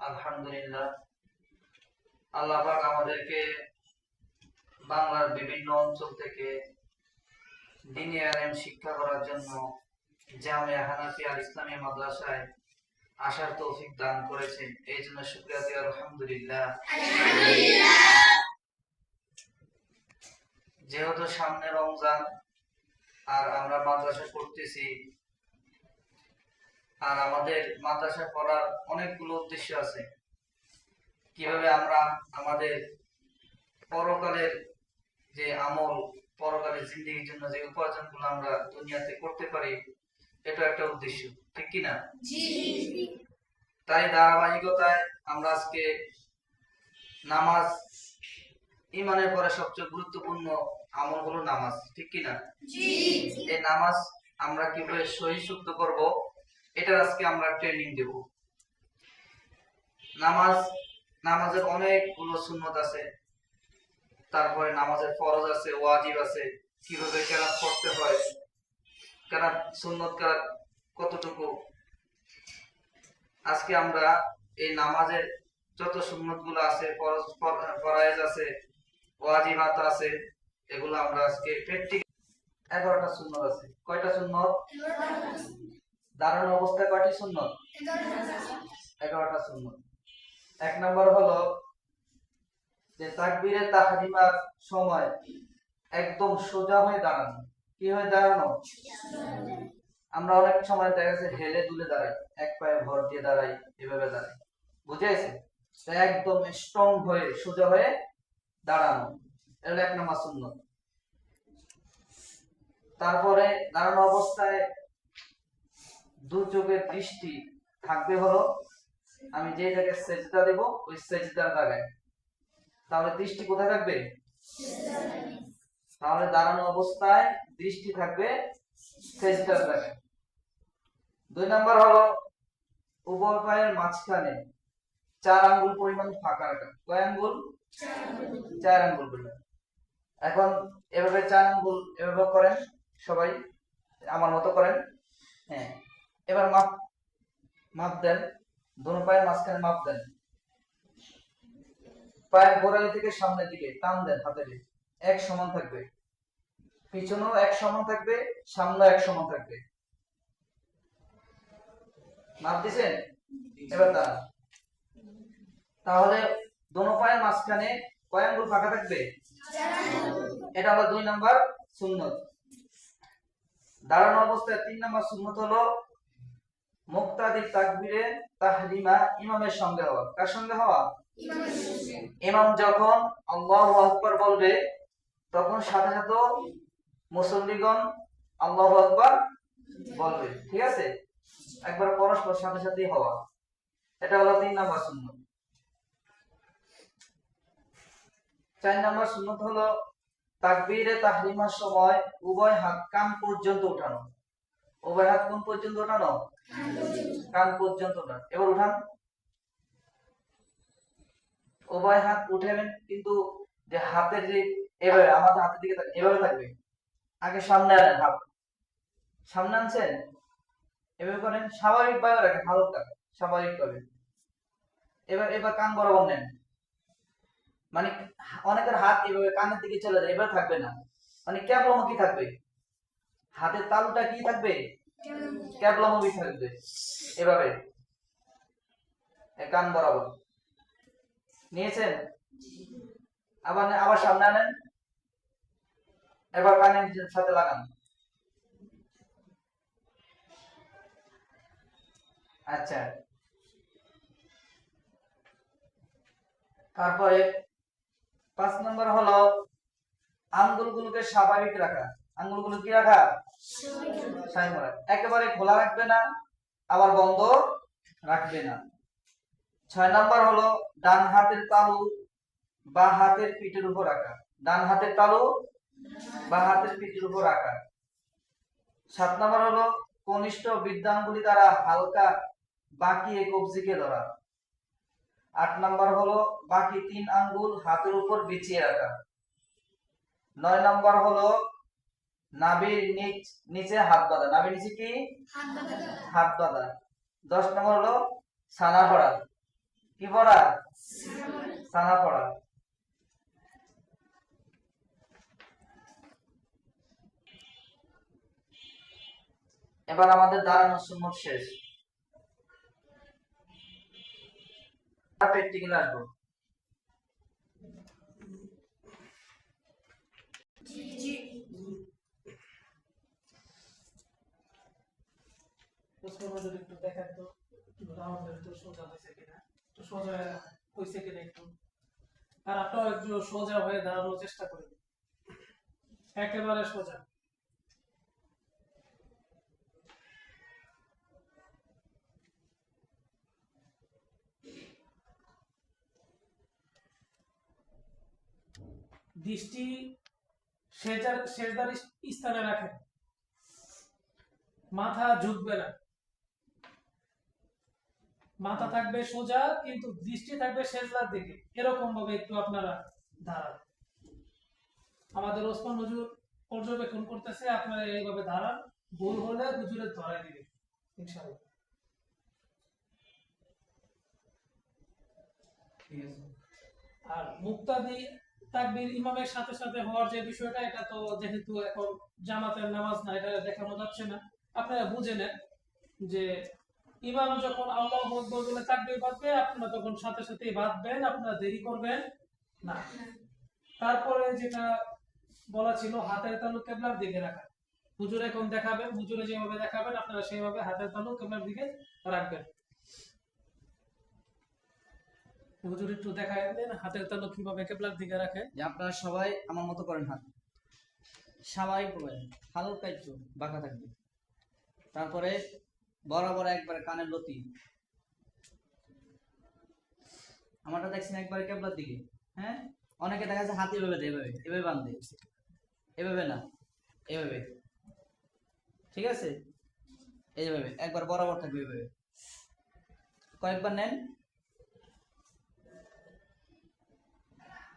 আলহামদুলিল্লাহ। আল্লাহ পাক আমাদেরকে বাংলার বিভিন্ন অঞ্চল থেকে শিক্ষা করার জন্য হানাফি আল ইসলামী মাদ্রাসায় আসার তৌফিক দান করেছেন। এই জন্য শুক্রিয়া দিই, আলহামদুলিল্লাহ। যেহেতু সামনে রমজান, আর আমরা মাদ্রাসা করতেছি আর আমাদের মাদ্রাসা পড়ার অনেকগুলো উদ্দেশ্য আছে। কীভাবে আমরা আমাদের পরকালের যে আমল পরকালের জিন্দগির জন্য যে উপার্জনগুলো আমরা দুনিয়াতে করতে পারি এটা একটা উদ্দেশ্য ঠিক কি না? তাই ধারাবাহিকতায় আমরা আজকে নামাজ ইমানের পরে সবচেয়ে গুরুত্বপূর্ণ আমল হলো নামাজ ঠিক কি না? এই নামাজ আমরা কীভাবে সহি শুদ্ধ করব এটা আজকে আমরা ট্রেনিং দেব। নামাজ, নামাজের অনেকগুলো সুন্নত আছে। তারপরে নামাজের ফরজ আছে, ওয়াজিব আছে। কীভাবে কেরাত পড়তে হয়, কেরাত, সুন্নত কেরাত কতটুকু? আজকে আমরা এই নামাজের যত সুন্নতগুলো আছে, ফরজ ফরাইজ আছে, ওয়াজিবাত আছে, এগুলো আমরা আজকে প্র্যাকটিক্যাল এগারোটা সুন্নত আছে। কয়টা সুন্নত? দাঁড়ানো অবস্থায় কয়টি সুন্নত? এগারোটা সুন্নত। এক নম্বর হলো যে তাকবীরে তাহরিমার সময় একদম সোজা হয়ে দাঁড়ানো। কি হয়ে দাঁড়ানো? আমরা অনেক সময় দেখা যাচ্ছে হেলে দুলে দাঁড়াই, এক পায়ে ভর দিয়ে দাঁড়াই, এভাবে দাঁড়াই। বুঝেছে একদম স্ট্রং হয়ে, সোজা হয়ে দাঁড়ানো। এটা এক নম্বর সুন্নত। তারপরে দাঁড়ানো অবস্থায় দু চোখের দৃষ্টি থাকবে হলো, আমি যে জায়গায় সেজদা দেব, ওই সেজদার জায়গায়। তাহলে দৃষ্টি কোথায় থাকবে? তাহলে দাঁড়ানো অবস্থায় দৃষ্টি থাকবে সেজদার জায়গায়। দুই নাম্বার হলো, উভয় পায়ের মাঝখানে চার আঙ্গুল পরিমাণ ফাঁকা রাখা। কয় আঙ্গুল? চার আঙ্গুল পরিমাণ। এখন এভাবে চার আঙ্গুল এভাবে করেন সবাই, আমার মতো করেন। হ্যাঁ। এবার মাপ মাপ দেন। দোনো পায়ের মাঝখানে মাপ দেন। পায়ের গোড়ালি থেকে সামনের দিকে টান দেন হাতে দিয়ে। এক সমান থাকবে। পিছনেও এক সমান থাকবে সামনে এক সমান থাকবে। মাপ দিছেন এবার দাঁড়ান। তাহলে দোনো পায়ের মাঝখানে কয় আঙ্গুল ফাঁকা থাকবে? এটা হলো দুই নাম্বার সুন্নত। দাঁড়ানো অবস্থায় তিন নাম্বার সুন্নত হলো মুক্তাদি তাকবীরে তাহরিমা ইমামের সঙ্গে হওয়া। কার সঙ্গে হওয়া? ইমাম যখন আল্লাহু আকবার বলবে তখন সাথে সাথে মুসল্লিগণ আল্লাহু আকবার বলবে। ঠিক আছে? একবার পরস্পর সাথে সাথেই হওয়া। এটা হলো তিন নাম্বার সুন্নত। চার নাম্বার সুন্নত হলো তাকবীরে তাহরিমার সময় উভয় হাত কান পর্যন্ত উঠানো। উভয় হাত কোন পর্যন্ত উঠানো কান পর্যন্ত উঠান এবার উঠান। উভয় হাত কিন্তু যে হাতের যে এভাবে, আমাদের হাতের দিকে এভাবে থাকবে। আগে সামনে আনেন হাত। সামনে আনছেন? এভাবে করেন স্বাভাবিক ভাবে রাখেন হালকা স্বাভাবিক ভাবে এবার এবার কান বরাবর নেন। মানে অনেকের হাত এভাবে কানের দিকে চলে যায় এবার থাকবে না। মানে ক্যাবলামুখী থাকবে? হাতের তালুটা কি থাকবে? ক্যাবলামুখী থাকবে। এভাবে। কান বরাবর। নিয়েছেন? আবার আবার সামনে আনেন। এবার কানের সাথে লাগান। আচ্ছা। তারপরে পাঁচ নম্বর হলো আঙ্গুলগুলোকে স্বাভাবিক রাখা। আঙ্গুলগুলো কি রাখা। একেবারে খোলা রাখবে না, আবার বন্ধ রাখবে না। ছয় নম্বর হলো ডান হাতের তালু বা হাতের পিঠের উপর রাখা ডান হাতের তালু বা হাতের পিঠের উপর রাখা সাত নম্বর হলো কনিষ্ঠ বৃদ্ধাঙ্গুলি দ্বারা হালকা বাকি এক কবজিকে ধরা। আট নাম্বার হলো বাকি তিন আঙ্গুল হাতের উপর বিছিয়ে রাখা। নয় নাম্বার হলো নাভির নিচ নিচে হাত বাঁধা। নাভির নিচে কি? হাত বাঁধা। দশ নম্বর হলো সানা পড়া। কি পড়া? সানা পড়া। এবার আমাদের দাঁড়ানোর সুন্নত শেষ। প্র্যাকটিক্যাল আসব। সোজা আর একটু সোজা হয়ে দাঁড়ানোর চেষ্টা করেন। একেবারে সোজা। দৃষ্টি সেজার সেজদার স্থানে রাখেন। মাথা ঝুঁকবে না। মাথা থাকবে সোজা কিন্তু দৃষ্টি থাকবে সেজদার দিকে। এরকম ভাবে একটু আপনারা দাঁড়ান। আমাদের ওসমান হুজুর পর্যবেক্ষণ করতেছে আপনারা এইভাবে দাঁড়ান। ভুল হলে হুজুরের ধরাই দিবে ইনশাআল্লাহ। আর মুক্তাদি তাকবীর ইমামের সাথে সাথে হওয়ার যে বিষয়টা এটা তো যেহেতু এখন জামাতের নামাজ না এটা দেখানো যাচ্ছে না। আপনারা বুঝে নেন যে ইমাম যখন আল্লাহ বলে তাকবীর বাঁধবে, আপনারা তখন সাথে সাথেই বাঁধবেন, আপনারা দেরি করবেন না। তারপরে যেটা বলা ছিল, হাতের তালু কেবলার দিকে রাখা। হুজুর এখন দেখাবেন, হুজুরে যেভাবে দেখাবেন, আপনারা সেইভাবে হাতের তালু কেবলার দিকে রাখবেন। হুজুর একটু দেন, হাতের তালু কীভাবে কেবলার দিকে রাখে। আপনারা সবাই আমার মতো করেন হাত। স্বাভাবিক ভাবে হালকা একটু বাঁকা থাকবে। তারপরে বরাবর একবারে কানের লতি। আমারটা দেখছেন একবারে কেবলার দিকে হ্যাঁ? অনেকে দেখা যাচ্ছে হাত এভাবে দেয়, এভাবে এভাবে বান্ধে এভাবে না, এভাবে। ঠিক আছে? এইভাবে, একবার বরাবর থাকবে এভাবে কয়েকবার নেন।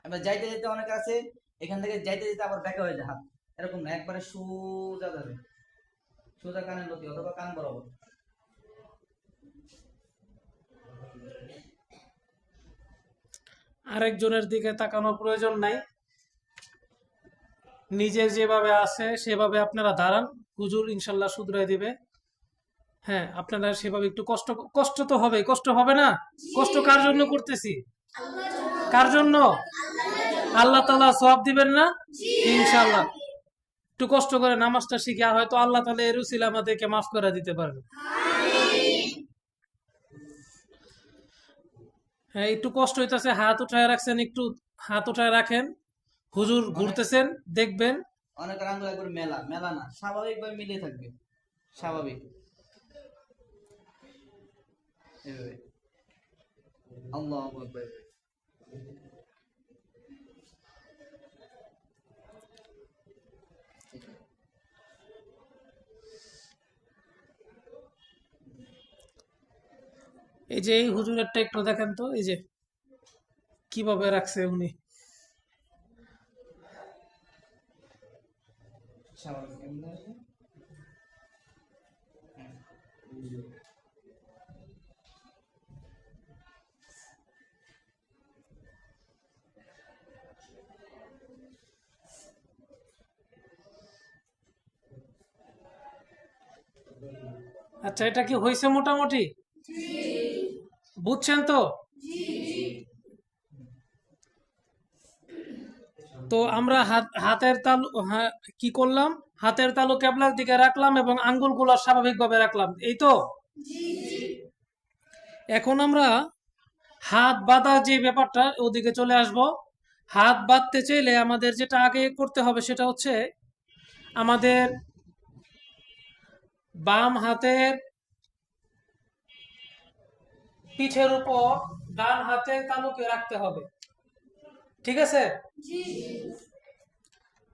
এবার যাইতে যাইতে অনেক আছে, এখান থেকে যাইতে যেতে আবার ব্যাকা হয়ে যায় হাত। এরকম না, একবারে সোজা যাবে। সোজা কানের লতি অথবা কান বরাবর। আরেকজনের দিকে তাকানোর প্রয়োজন নাই। নিজে যেভাবে আছে, সেভাবে আপনারা দাঁড়ান। হুজুর ইনশাল্লাহ শুধরাই দিবে। হ্যাঁ আপনারা সেভাবে একটু কষ্ট কষ্ট তো হবে কষ্ট হবে না? কষ্ট কার জন্য করতেছি? কার জন্য? আল্লাহ তালা সব দিবেন না? ইনশাল্লাহ একটু কষ্ট করে নামাজটা শিখে হয়তো আল্লাহ তালা এরুসিল আমাদেরকে মাফ করে দিতে পারবে। হ্যাঁ একটু কষ্ট হইতেছে হাত উঠায় রাখছেন একটু হাত উঠায় রাখেন। হুজুর ঘুরতেছেন দেখবেন। অনেক আঙ্গুল একবার মেলা মেলা না স্বাভাবিকভাবে মিলিয়ে থাকবে স্বাভাবিক। এভাবে। আল্লাহ এই যে এই হুজুরেরটা একটু দেখেন তো, এই যে কীভাবে রাখছে উনি। আচ্ছা এটা কি হয়েছে মোটামুটি বুঝছেন তো? তো আমরা হাত হাতের তালু হ্যাঁ, কি করলাম? হাতের তালু কেবলার দিকে রাখলাম এবং আঙ্গুলগুলো স্বাভাবিকভাবে রাখলাম। এই তো? এখন আমরা হাত বাঁধার যে ব্যাপারটা ওদিকে চলে আসব। হাত বাঁধতে চাইলে আমাদের যেটা আগে করতে হবে সেটা হচ্ছে আমাদের বাম হাতের পিঠের উপর ডান হাতের তালুকে রাখতে হবে। ঠিক আছে?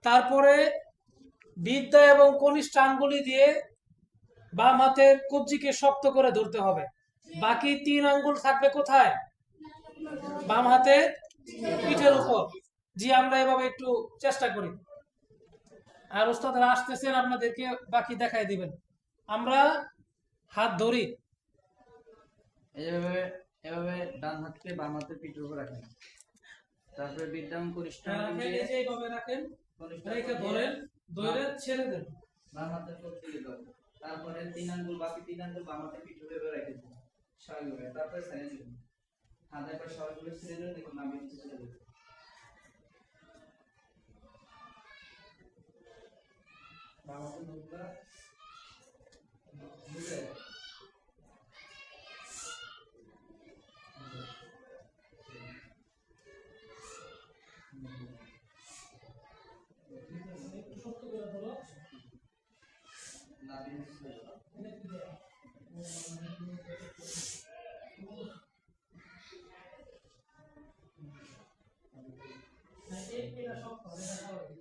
তারপরে বিদ্যা এবং কনিষ্ঠ আঙ্গুলি দিয়ে বাম হাতের কবজিকে শক্ত করে ধরতে হবে। বাকি তিন আঙ্গুল থাকবে কোথায়? বাম হাতে পিঠের উপর। জি আমরা এভাবে একটু চেষ্টা করি। আর ওস্তাদরা আসতেছেন আপনাদেরকে বাকি দেখাই দিবেন। আমরা হাত ধরি। এইভাবে এভাবে ডান হাতকে বাম হাতের পিঠের উপর রাখেন। তারপরে বিদ্যাম কনিষ্ঠ রাখেন দিয়ে এইভাবে রাখেন রেখে ধরেন ধরে ছেড়ে দেন। বাম হাতের দিকে দাও তারপরে তিন আঙ্গুল বাকি তিন আঙ্গুল বাম হাতের পিঠের উপর রেখে দিন। স্বাভাবিকভাবে। তারপরে ছেড়ে দিন। হাত একবার স্বাভাবিকভাবে ছেড়ে দিন দেখুন নাভি নিচে চলে যাবে বাম হাতের মুখটা বুঝলে একটু শক্ত করে ধরো নাভি নিচে চলে যাবে হ্যাঁ, এই এটা শক্ত হবে, এটা স্বাভাবিক।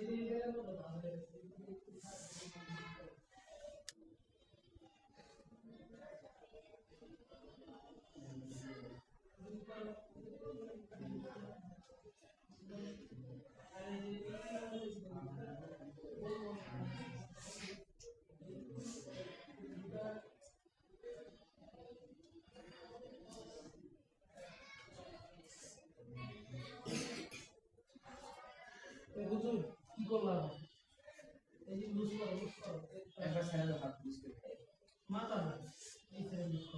এই হুজুর, কি করলাম? এই যে লুজ করো, লুজ করো। একবার ছেড়ে দাও হাত বুঝতে মাথা এই ছেড়ে লুজ করো। বুঝলে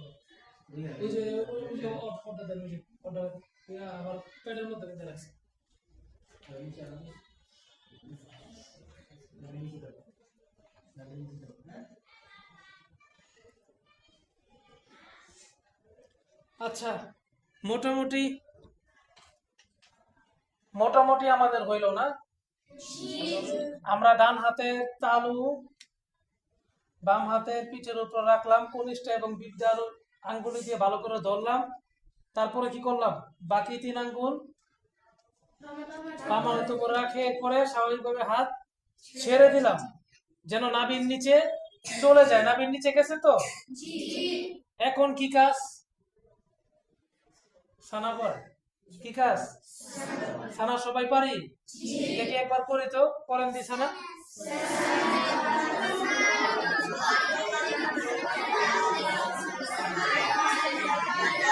আচ্ছা মোটামুটি মোটামুটি আমাদের হইল না। আমরা ডান হাতে তালু, বাম হাতে পিঠের উপর রাখলাম কনিষ্ঠ এবং বিদ্যার আঙ্গুলি দিয়ে ভালো করে ধরলাম। তারপরে কি করলাম? বাকি তিন আঙ্গুল হাতের উপর রাখে। করে স্বাভাবিকভাবে হাত ছেড়ে দিলাম, যেন নাবির নিচে চলে যায়। নাবির নিচে গেছে তো? এখন কি কাজ? সানা পর। কি কাজ? সানা, সবাই পারি? দেখি একবার করি তো? করেন দি সানা।